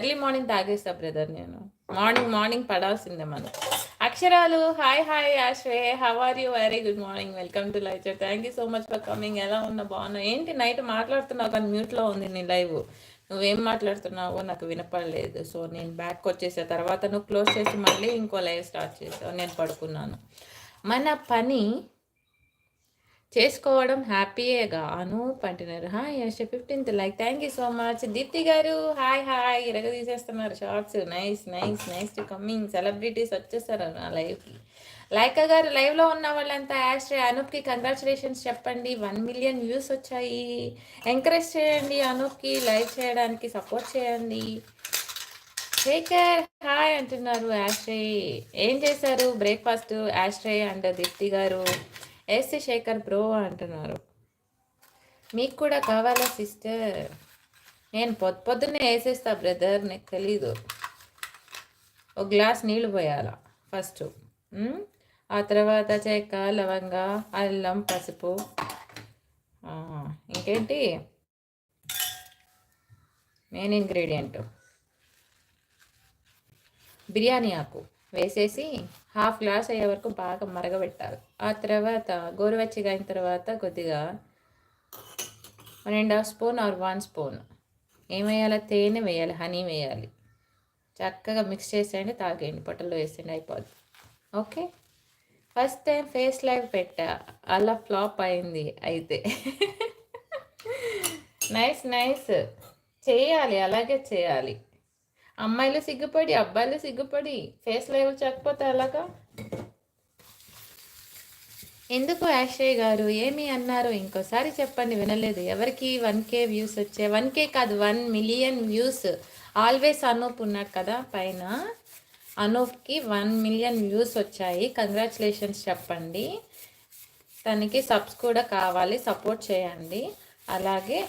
Early morning తాగేస్తా brother నేను. Morning morning పడాల్సిందే మనం. అక్షరాలు hi hi ఆశ్వే how are you very good morning welcome to live thank you so much for coming ఎలా ఉన్నా బాగున్నా. ఏంటి నైట్ మాట్లాడుతున్నావు కానీ మ్యూట్లో ఉంది నీ లైవ్ నువ్వేం మాట్లాడుతున్నావో నాకు వినపడలేదు. సో నేను బ్యాక్ వచ్చేసా. తర్వాత నువ్వు క్లోజ్ చేసి మళ్ళీ ఇంకో లైవ్ స్టార్ట్ చేసావు. నేను పడుకున్నాను. మన పని చేసుకోవడం హ్యాపీయేగా. Anu పంటినారు hi Yasha fifteenth like thank you so much Deepti garu hi hi. ఇరగ తీసేస్తున్నారు shorts nice nice nice to coming celebrities వచ్చేస్తారు నా లైఫ్కి లైకా గారు లైవ్లో ఉన్న వాళ్ళంతా యాస్ట్రే అనూప్కి కంగ్రాచులేషన్స్ చెప్పండి. వన్ మిలియన్ వ్యూస్ వచ్చాయి. ఎంకరేజ్ చేయండి అనూప్కి లైవ్ చేయడానికి సపోర్ట్ చేయండి. శేఖర్ హాయ్ అంటున్నారు యాస్ట్రే ఏం చేశారు? బ్రేక్ఫాస్ట్ యాస్ట్రే అండ్ దీప్తి గారు. ఎస్ శేఖర్ బ్రో అంటున్నారు. మీకు కూడా కావాలా సిస్టర్? నేను పొద్దు పొద్దున్నే వేసేస్తా బ్రదర్. నీకు తెలీదు. ఒక గ్లాస్ నీళ్ళు పోయాలా? ఫస్ట్. ఆ తర్వాత చెక్క లవంగ అల్లం పసుపు. ఇంకేంటి? Main ingredient. బిర్యానీ ఆకు. వేసేసి హాఫ్ గ్లాస్ అయ్యే వరకు బాగా మరగబెట్టాలి. ఆ తర్వాత గోరువెచ్చగా అయిన తర్వాత కొద్దిగా one and half spoon or one spoon. ఏమేయాలి తేనె వేయాలి హనీ వేయాలి. చక్కగా మిక్స్ చేసేయండి తాగేయండి పొట్టలో వేసేయండి అయిపోద్ది. Okay? First time face live పెట్టా. అలా ఫ్లాప్ అయింది అయితే. Nice nice. చేయాలి అలాగే చేయాలి. అమ్మాయిలు సిగ్గుపడి అబ్బాయిలు సిగ్గుపడి ఫేస్ లెవెల్ చెప్పకపోతే ఎలాగా? ఎందుకు యాషయ్ గారు? ఏమి అన్నారు? ఇంకోసారి చెప్పండి వినలేదు. ఎవరికి? వన్ కే వ్యూస్ వచ్చే వన్ కే కాదు one million views. Always Anoop ఉన్నాడు కదా పైన. అనూఫ్కి వన్ మిలియన్ వ్యూస్ వచ్చాయి. కంగ్రాచులేషన్స్ చెప్పండి. తనకి సబ్స్ కూడా కావాలి సపోర్ట్ చేయండి. అలాగే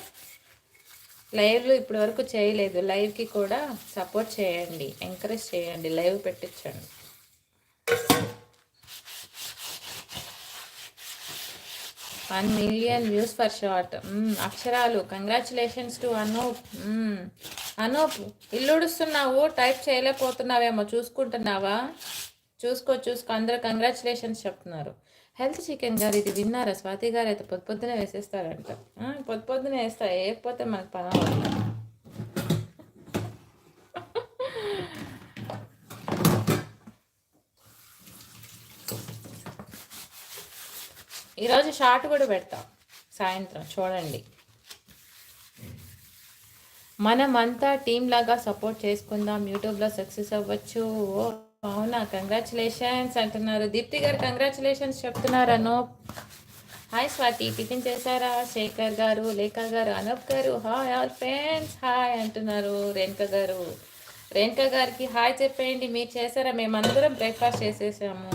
లైవ్లు ఇప్పటి వరకు చేయలేదు. లైవ్కి కూడా సపోర్ట్ చేయండి. ఎంకరేజ్ చేయండి. Live పెట్టించండి. One million views for short. అక్షరాలు. Congratulations to Anoop. అనూప్ ఇల్లుడుస్తున్నావు టైప్ చేయలేకపోతున్నావేమో. చూసుకుంటున్నావా? చూసుకో చూసుకో. అందరూ కంగ్రాచులేషన్స్ చెప్తున్నారు. హెల్త్ చికెన్ గారు ఇది విన్నారా? స్వాతి గారు అయితే పొద్దు పొద్దునే వేసేస్తారంట. పొద్దు పొద్దునే వేస్తా వేయకపోతే మనకు పని ఈరోజు షార్ట్ కూడా పెడతాం సాయంత్రం చూడండి. మనమంతా టీం లాగా సపోర్ట్ చేసుకుందాం యూట్యూబ్లో సక్సెస్ అవ్వచ్చు అవునా? కంగ్రాచులేషన్స్ అంటున్నారు. దీప్తి గారు కంగ్రాచులేషన్స్ చెప్తున్నారు అనూప్. హాయ్ స్వాతి టిఫిన్ చేశారా? శేఖర్ గారు లేఖ గారు అనూప్ గారు హాయ్ ఆల్ ఫ్రెండ్స్ హాయ్ అంటున్నారు రేణుక గారు. రేణుక గారికి హాయ్ చెప్పేయండి. మీరు చేశారా? మేమందరం బ్రేక్ఫాస్ట్ చేసేసాము.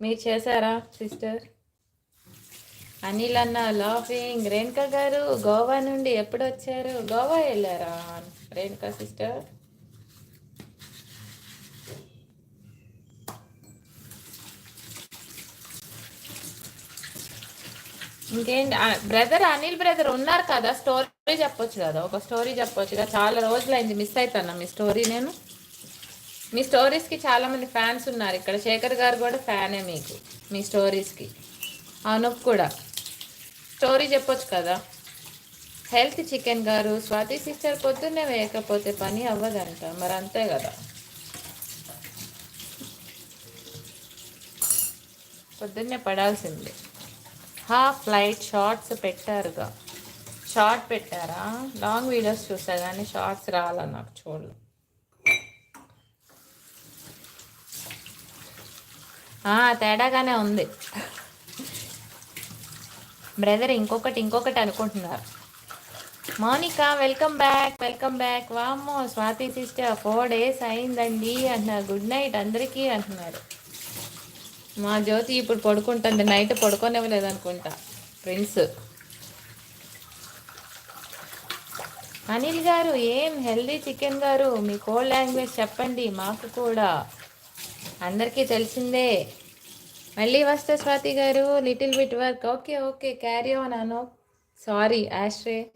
మీరు చేశారా సిస్టర్ అనిల్ అన్న లాఫింగ్ రేణుక గారు గోవా నుండి ఎప్పుడు వచ్చారు గోవా వెళ్ళారా? రేణుక సిస్టర్ ఇంకేంటి? బ్రదర్ అనిల్ బ్రదర్ ఉన్నారు కదా స్టోరీ చెప్పొచ్చు కదా ఒక స్టోరీ చెప్పొచ్చు కదా. చాలా రోజులైంది మిస్ అవుతాను మీ స్టోరీ నేను? మీ స్టోరీస్కి చాలామంది ఫ్యాన్స్ ఉన్నారు ఇక్కడ. శేఖర్ గారు కూడా ఫ్యానే మీకు మీ స్టోరీస్కి అనుప్ కూడా. స్టోరీ చెప్పొచ్చు కదా. హెల్త్ చికెన్ గారు స్వాతి సిస్టర్ పొద్దున్నే వేయకపోతే పని అవ్వదంట. మరి అంతే కదా. పొద్దున్నే పడాల్సిందే. హాఫ్ లైట్ షార్ట్స్ పెట్టారుగా. షార్ట్ పెట్టారా? లాంగ్ వీడియోస్ చూసా కానీ షార్ట్స్ రాలా నాకు చూడలు. తేడాగానే ఉంది. బ్రదర్ ఇంకొకటి ఇంకొకటి అనుకుంటున్నారు. Mounika welcome back welcome back వామ్మో స్వాతి సిస్టర్ ఫోర్ డేస్ అయిందండి అంటున్నారు. గుడ్ నైట్ అందరికీ అంటున్నారు. మా జ్యోతి ఇప్పుడు పడుకుంటుంది నైట్ పడుకోనివ్వలేదు అనుకుంటా ఫ్రెండ్స్. అనిల్ గారు ఏం హెల్దీ చికెన్ గారు? మీ కోల్డ్ లాంగ్వేజ్ చెప్పండి మాకు కూడా. అందరికీ తెలిసిందే. మళ్ళీ వస్తే Swathi garu little bit work. Okay okay carry on Anu. Sorry ఆశ్రే.